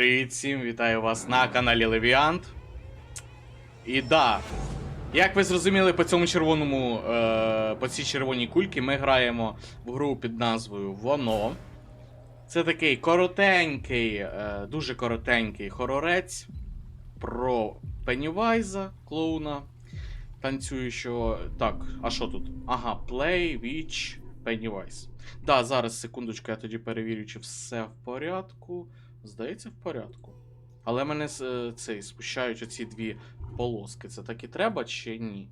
Привіт всім, вітаю вас на каналі Левіант. І да, як ви зрозуміли по цьому червоному, е, по цій червоній кульці, ми граємо в гру під назвою Воно. Це такий коротенький, е, дуже коротенький хорорець про Пеннівайза, клоуна, танцюючого. Так, а що тут? Ага, Play, Witch, Pennywise. Да, зараз секундочку, я тоді перевірю, чи все в порядку. Здається, в порядку. Але мене е, цей спущають оці дві полоски. Це так і треба чи ні?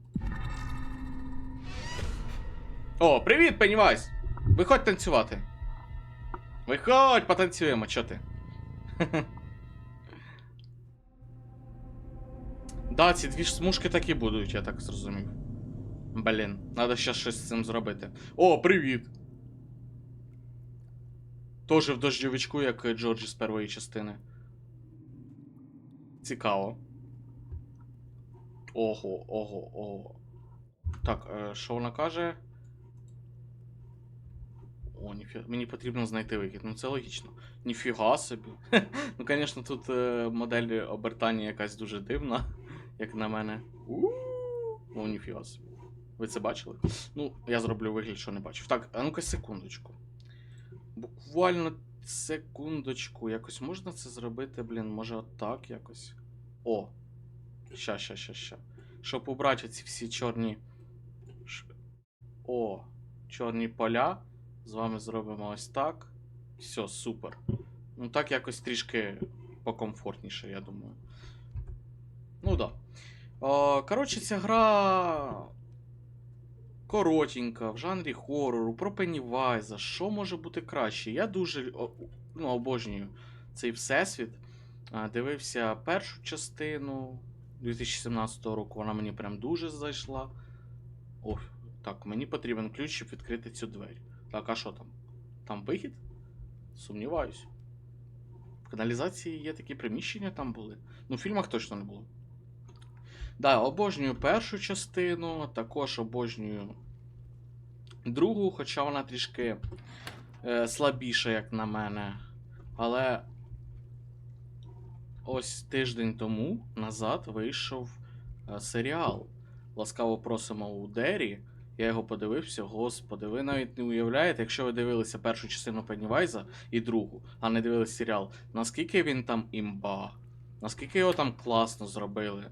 О, привіт, Пеннівайс! Виходь танцювати. Виходь, потанцюємо, чо ти? да, ці дві ж смужки так і будуть, я так зрозумів. Блін, треба ще щось з цим зробити. О, привіт! Тоже в дождьовичку, як Джорджі з першої частини. Цікаво. Ого, ого, ого. Так, е, що вона каже? О, ніфіга. Мені потрібно знайти вихід. Ну це логічно. Ніфіга собі. ну, звісно, тут е, модель обертання якась дуже дивна, як на мене. О, ніфіга собі. Ви це бачили? Ну, я зроблю вигляд, що не бачив. Так, а ну-ка секундочку. Буквально секундочку. Якось можна це зробити, блін, може отак якось. О. Ща, ща, ща, ща. Щоб убрати ці всі чорні. О, чорні поля. З вами зробимо ось так. Все, супер. Ну так якось трішки покомфортніше, я думаю. Ну да. О, коротше, ця гра коротенька, в жанрі хорору, про Пеннівайза. Що може бути краще? Я дуже ну, обожнюю цей всесвіт. Дивився першу частину 2017 року, вона мені прям дуже зайшла. О, так, мені потрібен ключ, щоб відкрити цю двері. Так, а що там? Там вихід? Сумніваюсь. В каналізації є такі приміщення там були. Ну, в фільмах точно не було. Да, обожнюю першу частину, також обожнюю другу, хоча вона трішки е, слабіша, як на мене. Але ось тиждень тому назад вийшов е, серіал. Ласкаво просимо у Дері. Я його подивився, господи, ви навіть не уявляєте, якщо ви дивилися першу частину Пеннівайза і другу, а не дивилися серіал, наскільки він там імба, наскільки його там класно зробили.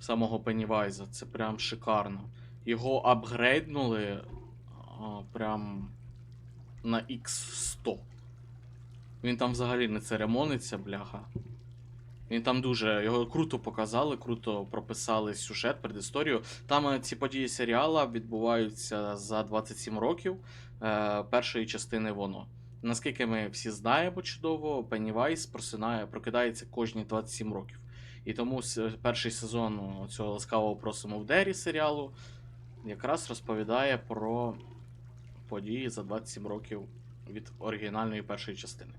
Самого Пеннівайза, це прям шикарно. Його апгрейднули прям на X100. Він там взагалі не церемониться, бляха. Він там дуже. Його круто показали, круто прописали сюжет, предісторію. Там е, ці події серіала відбуваються за 27 років е, першої частини воно. Наскільки ми всі знаємо чудово, Пеннівайс просинає, прокидається кожні 27 років. І тому перший сезон цього ласкавого просимо в Дері серіалу якраз розповідає про події за 27 років від оригінальної першої частини.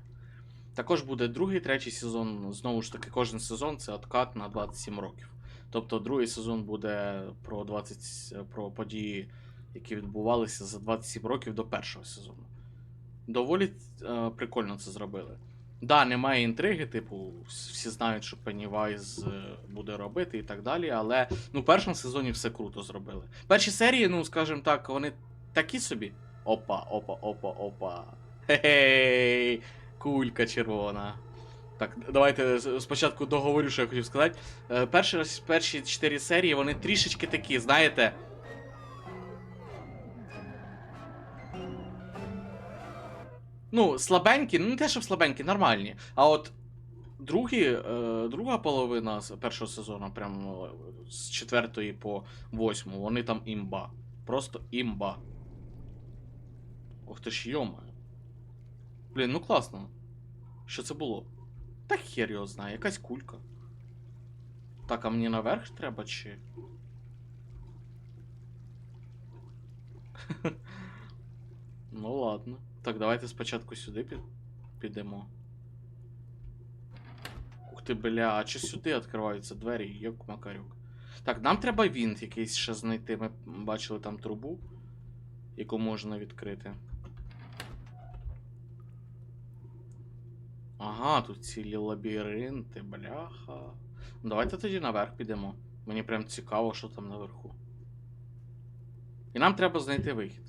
Також буде другий, третій сезон. Знову ж таки, кожен сезон це откат на 27 років. Тобто другий сезон буде про 20, про події, які відбувалися за 27 років до першого сезону. Доволі е, прикольно це зробили. Да, немає інтриги, типу, всі знають, що Пеннівайз е, буде робити і так далі, але ну, в першому сезоні все круто зробили. Перші серії, ну, скажімо так, вони такі собі. Опа, опа, опа, опа. Хе-хей, кулька червона. Так, давайте спочатку договорю, що я хотів сказати. Е, Перші, перші чотири серії, вони трішечки такі, знаєте. Ну, слабенькі, ну не те, щоб слабенькі, нормальні. А от другі, е, друга половина першого сезону, прям е, з четвертої по восьму, вони там імба. Просто імба. Ох ти ж йома. Блін, ну класно. Що це було? Та хер його знає, якась кулька. Так, а мені наверх треба чи. ну ладно. Так, давайте спочатку сюди під... підемо. Ух ти, бля, а чи сюди відкриваються двері, йок макарюк. Так, нам треба вінт якийсь ще знайти. Ми бачили там трубу, яку можна відкрити. Ага, тут цілі лабіринти, бляха. Давайте тоді наверх підемо. Мені прям цікаво, що там наверху. І нам треба знайти вихід.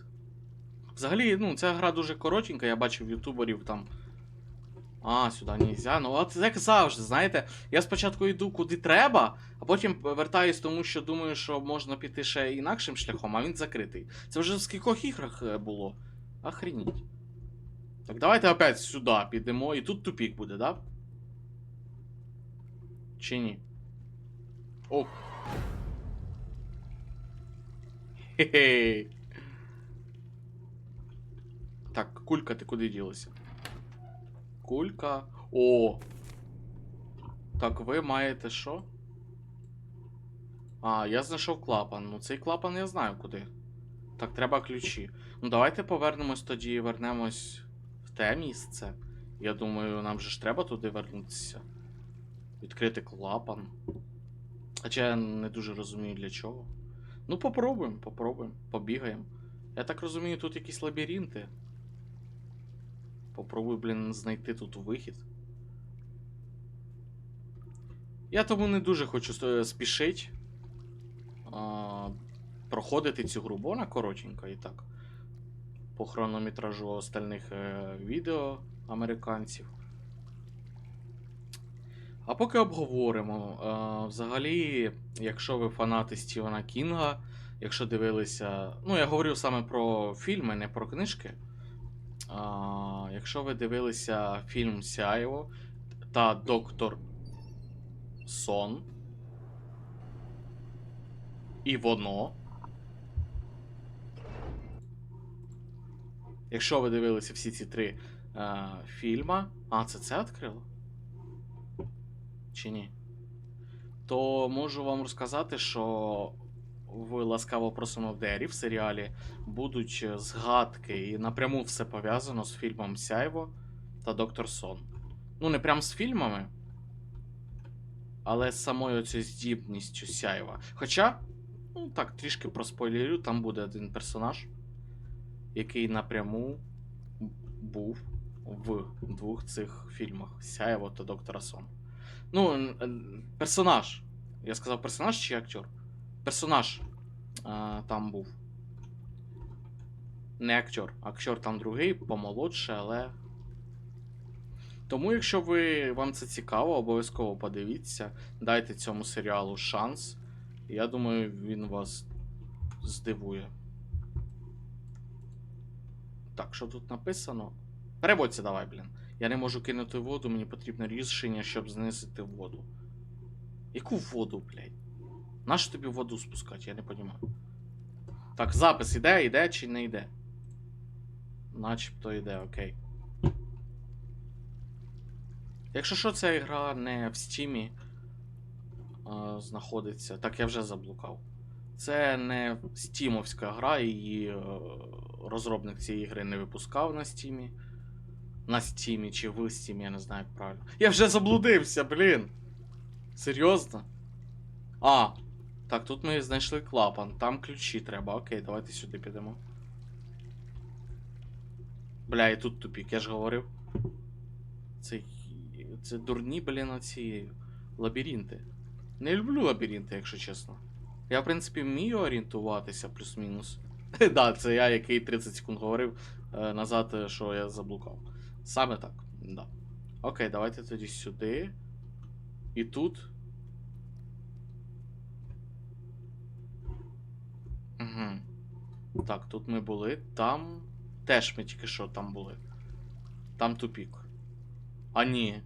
Взагалі, ну, ця гра дуже коротенька, я бачив ютуберів там. А, сюди нельзя. Ну, от як завжди, знаєте, я спочатку йду куди треба, а потім вертаюсь тому, що думаю, що можна піти ще інакшим шляхом, а він закритий. Це вже в скількох іграх е, було. Охреніть. Так, давайте опять сюди підемо, і тут тупік буде, да? Чи ні? О. Хе-хе. Так, кулька, ти куди ділася? Кулька. О! Так, ви маєте що? А, я знайшов клапан. Ну, цей клапан я знаю куди. Так, треба ключі. Ну, давайте повернемось тоді, і вернемось в те місце. Я думаю, нам же ж треба туди вернутися. Відкрити клапан. Хоча я не дуже розумію для чого. Ну, попробуємо, попробуємо, побігаємо. Я так розумію, тут якісь лабіринти. Попробуй, блін, знайти тут вихід. Я тому не дуже хочу е, спішить. А, проходити цю гру, бо вона коротенька і так. По хронометражу остальних е, відео американців. А поки обговоримо. Е, взагалі, якщо ви фанати Стівена Кінга, якщо дивилися. Ну, я говорю саме про фільми, не про книжки. А, якщо ви дивилися фільм Сяєво та Доктор Сон. І воно. Якщо ви дивилися всі ці три е, фільма. А, це це відкрило? Чи ні? То можу вам розказати, що в ласкаво просимо в Дері в серіалі будуть е, згадки і напряму все пов'язано з фільмом Сяйво та Доктор Сон. Ну, не прям з фільмами, але з самою цією здібністю Сяєва. Хоча, ну так, трішки проспойлерю, там буде один персонаж, який напряму був в двох цих фільмах Сяєво та Доктора Сон. Ну, персонаж. Я сказав персонаж чи актер? Персонаж а, там був. Не актер. Актер там другий, помолодше, але. Тому, якщо ви, вам це цікаво, обов'язково подивіться. Дайте цьому серіалу шанс. Я думаю, він вас здивує. Так, що тут написано? Переводься давай, блін. Я не можу кинути воду, мені потрібно рішення, щоб знизити воду. Яку воду, блядь? Нащо тобі воду спускати, я не розумію. Так, запис іде, іде чи не йде? Начебто йде, окей. Якщо що, ця гра не в стімі а, знаходиться. Так, я вже заблукав. Це не стімовська гра, її е, розробник цієї гри не випускав на стімі. На стімі чи в стімі, я не знаю як правильно. Я вже заблудився, блін. Серйозно? А, так, тут ми знайшли клапан, там ключі треба. Окей, давайте сюди підемо. Бля, і тут тупік, я ж говорив. Це. Це дурні, блін, оці лабіринти. Не люблю лабіринти, якщо чесно. Я, в принципі, вмію орієнтуватися, плюс-мінус. да, це я, який 30 секунд говорив е, назад, е, що я заблукав. Саме так, да. Окей, давайте тоді сюди. І тут. Угу. Так, тут ми були. Там. Теж ми тільки що там були. Там тупік. А ні.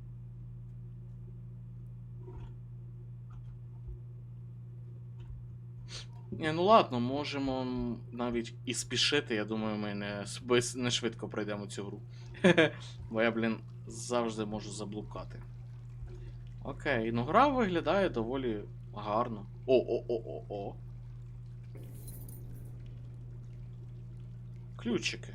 Ні, ну ладно, можемо навіть і спішити. Я думаю, ми не, не швидко пройдемо цю гру. Бо я, блін, завжди можу заблукати. Окей, ну гра виглядає доволі гарно. О-о-о-о-о. Ключики.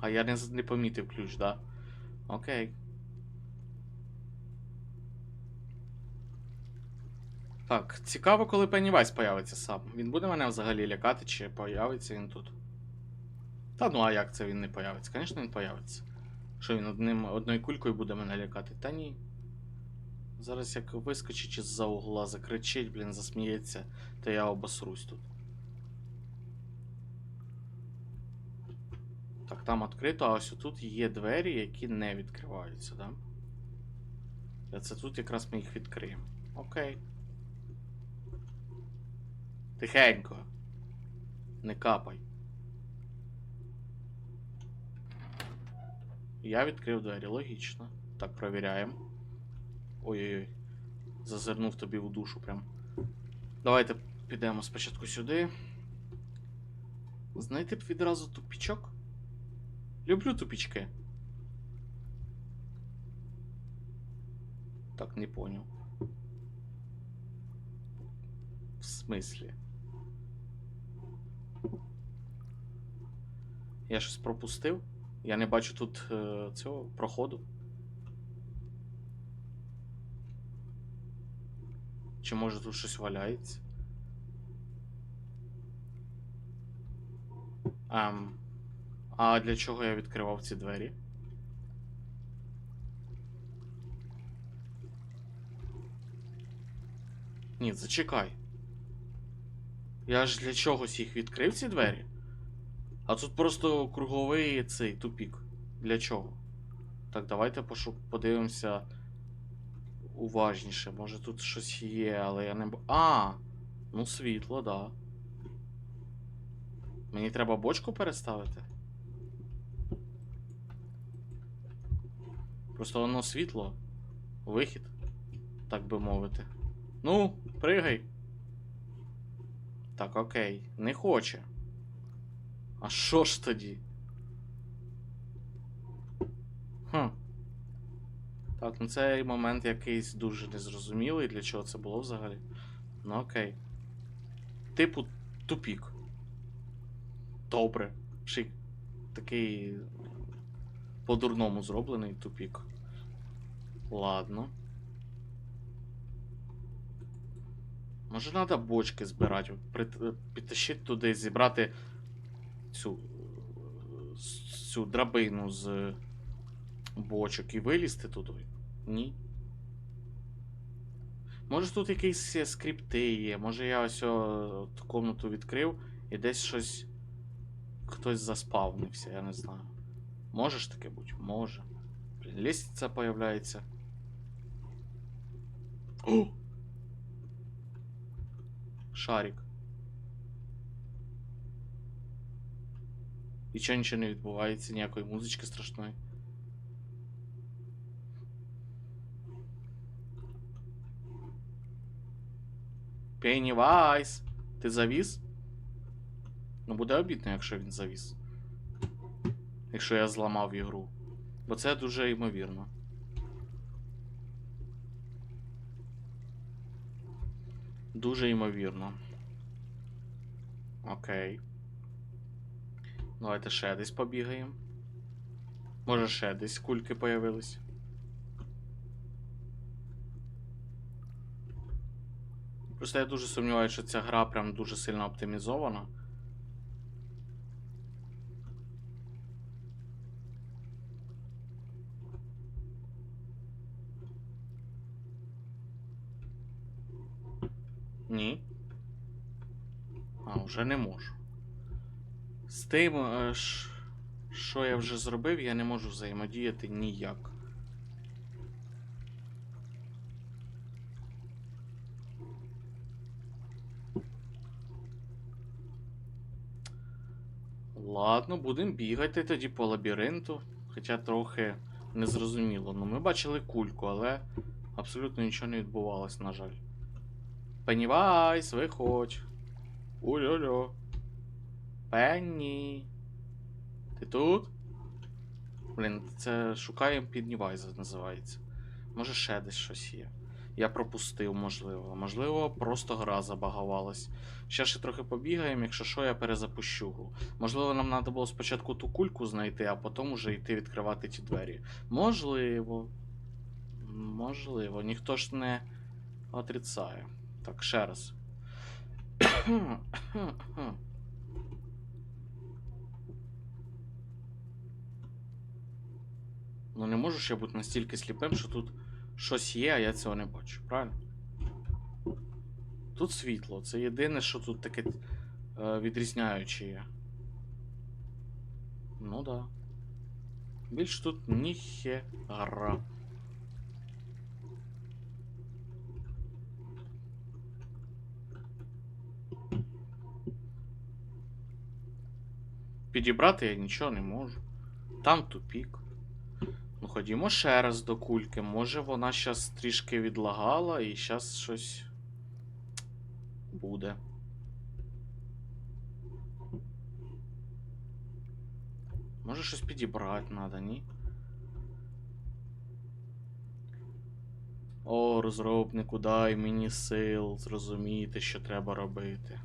А я не, не помітив ключ, да? Окей. Так, цікаво, коли Пеннівайс появиться сам. Він буде мене взагалі лякати, чи появиться він тут? Та ну а як це він не появиться? Звісно, він появиться. Що він одним, одною кулькою буде мене лякати? Та ні. Зараз як вискочить із-за угла, закричить, блін, засміється, то я обосрусь тут. Так, там відкрито, а ось тут є двері, які не відкриваються, да? Це тут якраз ми їх відкриємо. Окей. Тихенько. Не капай. Я відкрив двері, логічно. Так, провіряємо. Ой-ой-ой. Зазирнув тобі в душу прям. Давайте підемо спочатку сюди. Знайти б відразу тупічок. Люблю тупічки. Так, не понял. В смислі? Я щось пропустив? Я не бачу тут е, цього проходу. Чи може тут щось валяється? Ем, а для чого я відкривав ці двері? Ні, зачекай. Я ж для чогось їх відкрив ці двері? А тут просто круговий цей тупік. Для чого? Так, давайте подивимося уважніше. Може тут щось є, але я не. А! Ну світло, да. Мені треба бочку переставити. Просто воно світло. Вихід, так би мовити. Ну, пригай. Так, окей. Не хоче. А що ж тоді? Так, ну цей момент якийсь дуже незрозумілий, для чого це було взагалі. Ну окей. Типу, тупік. Добре. Шик. Такий по-дурному зроблений тупік. Ладно. Може, треба бочки збирати, прит- підтащити туди, зібрати цю, е, цю драбину з бочок і вилізти туди? Ні. Може тут якісь скрипти є, може я ось о, ту комнату відкрив і десь щось. Хтось заспавнився, я не знаю. Може ж таке бути? Може. Блін, лестниця появляється. О! Шарик. І чого нічого не відбувається, ніякої музички страшної. Пеннівайс! Ти завіс? Ну буде обідно, якщо він завіс. Якщо я зламав ігру. Бо це дуже ймовірно. Дуже ймовірно. Окей. Давайте ще десь побігаємо. Може ще десь кульки появились. Просто я дуже сумніваюся, що ця гра прям дуже сильно оптимізована. Ні. А, вже не можу. З тим, е, що я вже зробив, я не можу взаємодіяти ніяк. Ладно, будемо бігати тоді по лабіринту. Хоча трохи незрозуміло. Ну, ми бачили кульку, але абсолютно нічого не відбувалось, на жаль. Пеннівайс, виходь. Ульо-льо. Пенні. Ти тут? Блін, це шукаємо Пеннівайза називається. Може ще десь щось є. Я пропустив, можливо. Можливо, просто гра забагавалась. Ще ще трохи побігаємо, якщо що, я перезапущу гру. Можливо, нам треба було спочатку ту кульку знайти, а потім уже йти відкривати ті двері. Можливо. Можливо, ніхто ж не отрицає. Так, ще раз. Ну не можу ж я бути настільки сліпим, що тут щось є, а я цього не бачу, правильно? Тут світло, це єдине, що тут таке е, відрізняюче є. Ну да. Більш тут ніхера. Підібрати я нічого не можу. Там тупік. Ходімо ще раз до кульки. Може вона щас трішки відлагала і щас щось буде. Може щось підібрати треба, ні? О, розробнику, дай мені сил зрозуміти, що треба робити.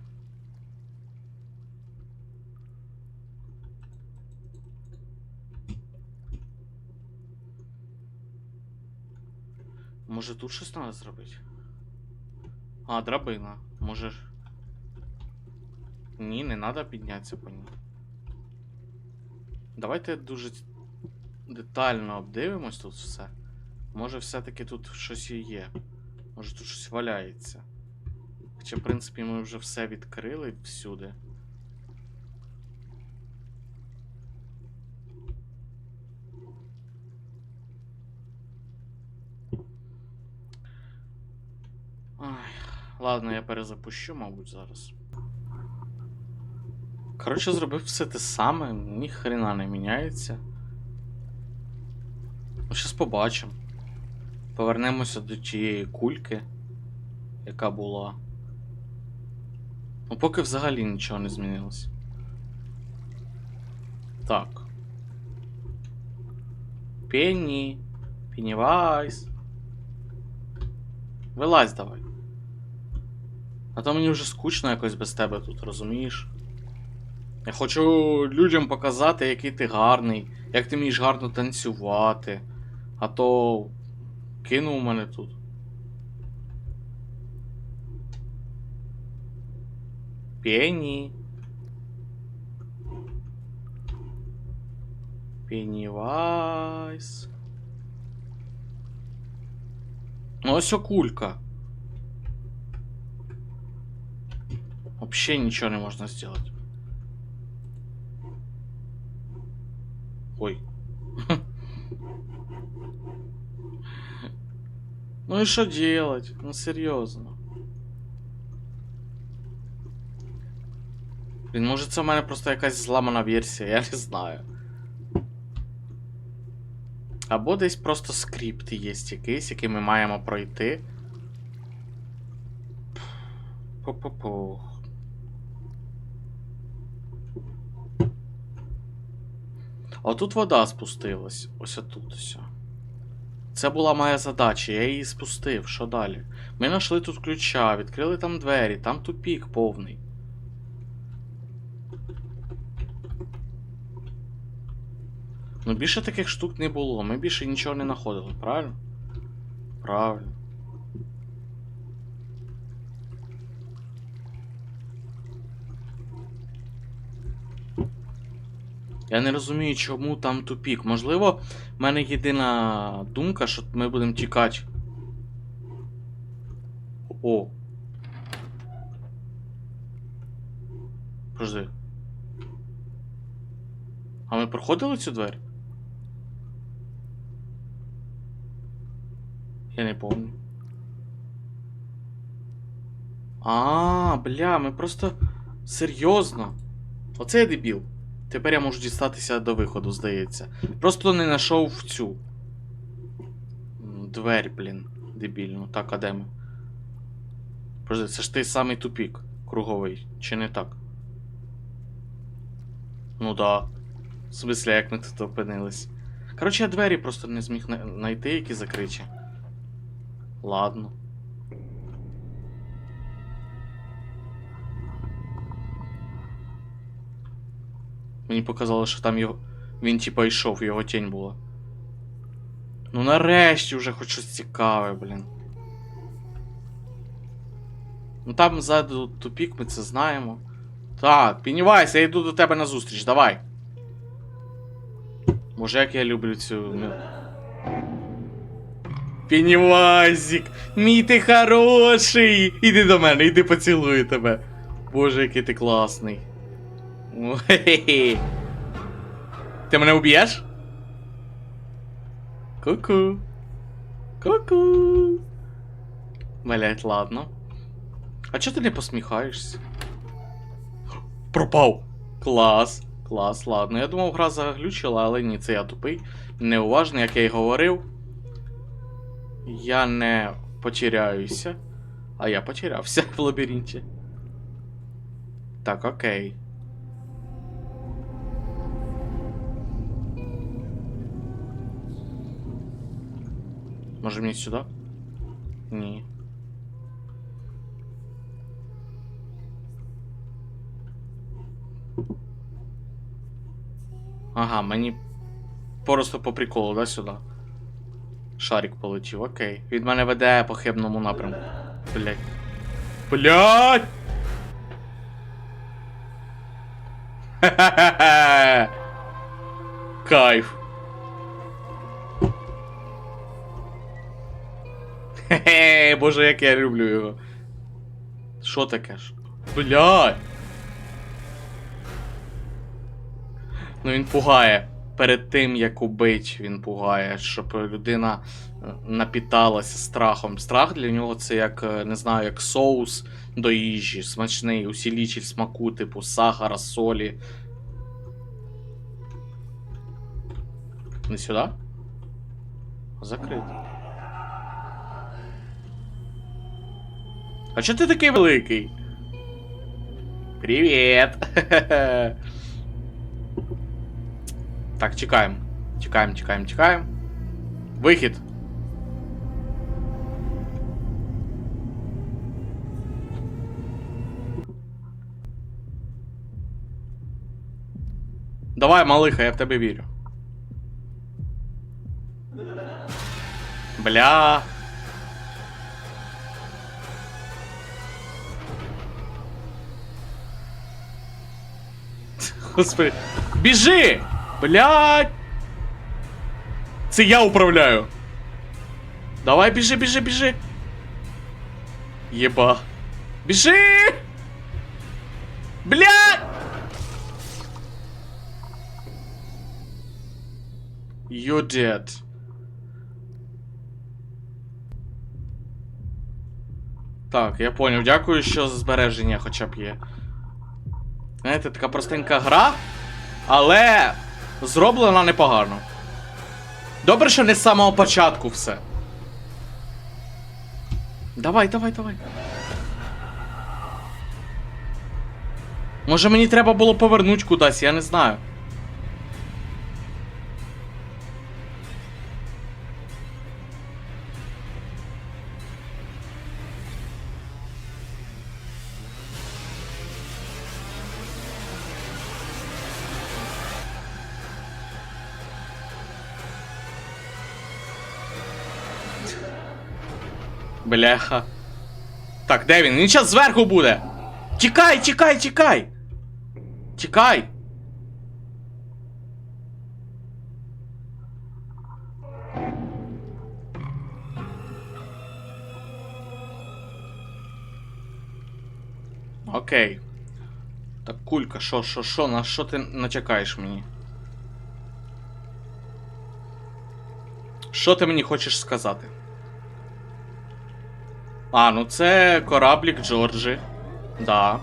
Може тут щось треба зробити? А, драбина. Може. Ні, не треба піднятися по ній. Давайте дуже детально обдивимось тут все. Може все-таки тут щось і є. Може тут щось валяється. Хоча, в принципі, ми вже все відкрили всюди. Ладно, я перезапущу, мабуть, зараз. Коротше, зробив все те саме, ні хрена не міняється. Щас побачимо. Повернемося до тієї кульки, яка була. Ну, поки взагалі нічого не змінилось. Так. Пенні. Пеннівайс. Вилазь давай. А то мені вже скучно якось без тебе тут, розумієш? Я хочу людям показати, який ти гарний, як ти вмієш гарно танцювати. А то кинув мене тут. Пенні. Пеннівайс. Ну ось окулька. Вообще ничего не можно сделать. Ой. Ну и что делать? Ну серьезно. Блін, може це в мене просто якась зламана версія, я не знаю. Або десь просто скрипт є якийсь, який ми маємо пройти. Пу-пу-пу. А тут вода спустилась. Ось отут ось. Це була моя задача, я її спустив. Що далі? Ми знайшли тут ключа, відкрили там двері, там тупік повний. Ну більше таких штук не було. Ми більше нічого не знаходили, правильно? Правильно. Я не розумію, чому там тупік. Можливо, в мене єдина думка, що ми будемо тікати. О. Подожди. А ми проходили цю двері? Я не помню. А, бля, ми просто. Серйозно. Оце я дебіл. Тепер я можу дістатися до виходу, здається. Просто не знайшов цю. м, Двері, блін. Дебільну. Так, а де ми? Подожди, це ж той самий тупік круговий, чи не так? Ну да. В смислі, як ми тут опинились. Коротше, я двері просто не зміг знайти, які закриті. Ладно. Мені показало, що там його. Він типа йшов, його тінь була. Ну нарешті вже хоч щось цікаве, блін. Ну там ззаду тупік, ми це знаємо. Так, Пеннівайс, я йду до тебе на зустріч, давай. Боже, як я люблю цю. ми- мій ти хороший! Іди до мене, іди поцілую тебе. Боже, який ти класний. Ти мене уб'єш? Ку-ку. Ку-ку. Блять, ладно. А чого ти не посміхаєшся? Пропав! Клас, клас, ладно. Я думав, гра заглючила, але ні, це я тупий. Неуважний, як я й говорив. Я не потеряюся. А я потерявся в лабіринті. Так, окей. Може мені сюди? Ні. Ага, мені просто по приколу, да, сюди. Шарик полетів, окей. Від мене веде по хибному напрямку. Блять. Блять! Кайф. Хе-хе, боже, як я люблю його. Що таке ж? Блядь! Ну він пугає. Перед тим, як убить, він пугає, щоб людина е, напіталася страхом. Страх для нього це як, е, не знаю, як соус до їжі, смачний, усілічіль смаку, типу сахара, солі. Не сюди? Закрито. А чого ти такий великий? Привіт! Так, чекаємо. Чекаємо, чекаємо, чекаємо. Вихід. Давай, малиха, я в тебе вірю. Бля. Господи. Біжи! Блядь! Це я управляю. Давай, біжи, біжи, біжи. Єба. Біжи! Блядь! You dead. Так, я поняв. Дякую, що збереження хоча б є. Знаєте, така простенька гра, але зроблена непогано. Добре, що не з самого початку все. Давай, давай, давай. Може мені треба було повернути кудись, я не знаю. Бляха. Так, де він? Він зараз зверху буде. Тікай, тікай, тікай. Тікай. Окей. Так, кулька, що, що, що, на що ти натякаєш мені? Що ти мені хочеш сказати? А, ну це кораблік Джорджі. Да.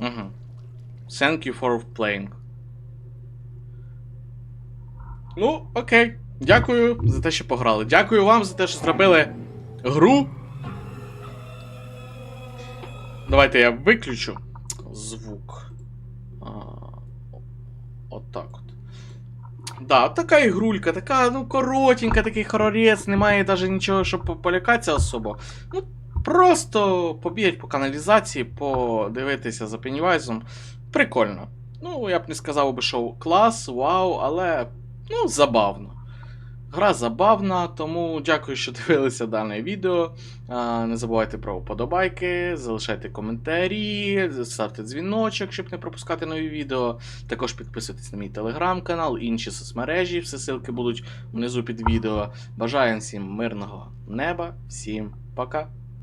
Угу. Thank you for playing. Ну, окей. Дякую за те, що пограли. Дякую вам за те, що зробили гру. Давайте я виключу звук. Отак от. Да, така ігрулька, така, ну, коротенька, такий хорорець, немає навіть нічого, щоб полякатися особо. Ну, просто побігати по каналізації, подивитися за Пеннівайзом. Прикольно. Ну, я б не сказав би, що клас, вау, але ну, забавно. Гра забавна, тому дякую, що дивилися дане відео. Не забувайте про вподобайки, залишайте коментарі, ставте дзвіночок, щоб не пропускати нові відео. Також підписуйтесь на мій телеграм-канал, інші соцмережі, всі ссылки будуть внизу під відео. Бажаю всім мирного неба, всім пока!